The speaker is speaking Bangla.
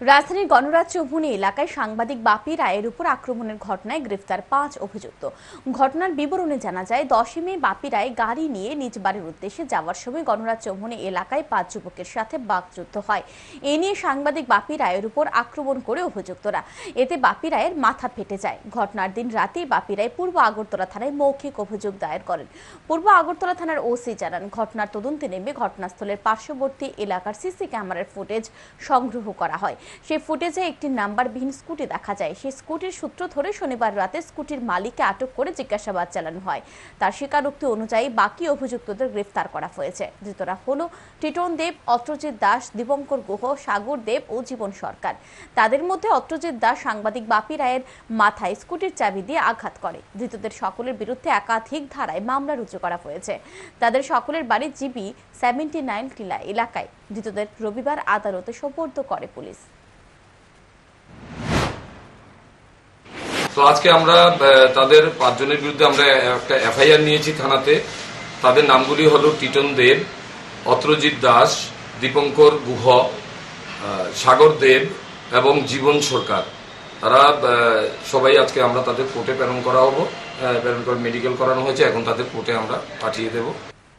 রাজধানীর গণরাজ চৌমুহনী এলাকায় সাংবাদিক বাপি রায়ের উপর আক্রমণের ঘটনায় গ্রেফতার পাঁচ অভিযুক্ত। ঘটনার বিবরণে জানা যায়, দশই মে বাপি রায় গাড়ি নিয়ে নিজ বাড়ির উদ্দেশ্যে যাওয়ার সময় গণরাজ চৌমুহনী এলাকায় পাঁচ যুবকের সাথে বাকযুদ্ধ হয়। এ নিয়ে সাংবাদিক বাপি রায়ের উপর আক্রমণ করে অভিযুক্তরা। এতে বাপি রায়ের মাথা ফেটে যায়। ঘটনার দিন রাতেই বাপি রায় পূর্ব আগরতলা থানায় মৌখিক অভিযোগ দায়ের করেন। পূর্ব আগরতলা থানার ওসি জানান, ঘটনার তদন্তে নেমে ঘটনাস্থলের পার্শ্ববর্তী এলাকার সিসি ক্যামেরার ফুটেজ সংগ্রহ করা হয়। সেই ফুটেজে একটি নাম্বারবিহীন স্কুটি দেখা যায়। সেই স্কুটির সূত্র ধরে শনিবার রাতে স্কুটির মালিককে আটক করে জিজ্ঞাসাবাদ চালানো হয়। তার স্বীকারোক্তি অনুযায়ী বাকি অভিযুক্তদের গ্রেফতার করা হয়েছে। ধৃতরা হল টিটন দেব, অত্রজিৎ দাস দীপঙ্কর গুহ, সাগর দেব ও জীবন সরকার। তাদের মধ্যে অত্রজিৎ দাস সাংবাদিক বাপি রায়ের মাথায় স্কুটির চাবি দিয়ে আঘাত করে। ধৃতদের সকলের বিরুদ্ধে একাধিক ধারায় মামলা রুজু করা হয়েছে। তাদের সকলের বাড়ি জিবি, সেভেন্টি নাইন টিলা এলাকায়। ধৃতদের রবিবার আদালতে সোপর্দ করে পুলিশ। তো আজকে আমরা তাদের পাঁচজনের বিরুদ্ধে আমরা একটা এফআইআর নিয়েছি থানাতে। তাদের নামগুলি হলো টিটন দেব, অত্রজিৎ দাস, দীপঙ্কর গুহ সাগর দেব এবং জীবন সরকার। তারা সবাই আজকে আমরা তাদের কোর্টে প্রেরণ করা হব। প্রেরণ করে মেডিকেল করানো হয়েছে। এখন তাদের কোর্টে আমরা পাঠিয়ে দেবো।